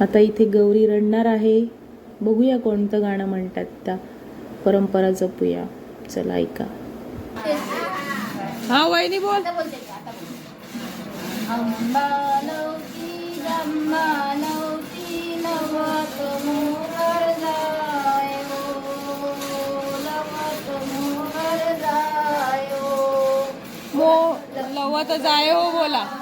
आता इथे गौरी रडणार आहे. बघूया कोणतं गाणं म्हणतात त्या. परंपरा जपूया. चला ऐका. हा वहिनी बोल. लवत मोहर जायो लवत मोहर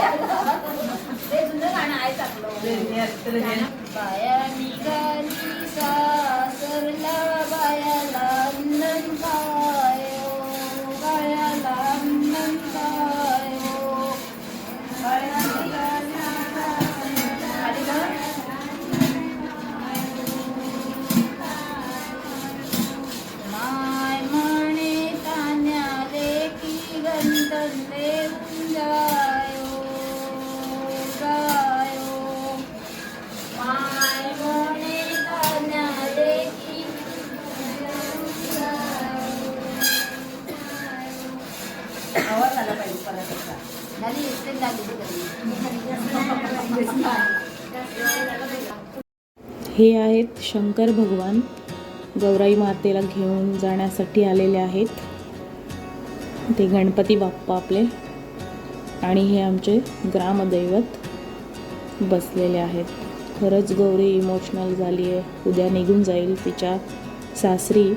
ते जुनं गाणं आहे चांगलं. बाया निघाली सासरला. आवाज आला पाहिजे झाली झाली हे आहेत शंकर भगवान. गौराई मातेला घेऊन जाण्यासाठी आलेले आहेत. ते गणपती बाप्पा आपले. आणि हे आमचे ग्रामदैवत बसलेले आहेत. खरंच गौरी इमोशनल झाली आहे उद्या निघून जाईल तिच्या सासरी.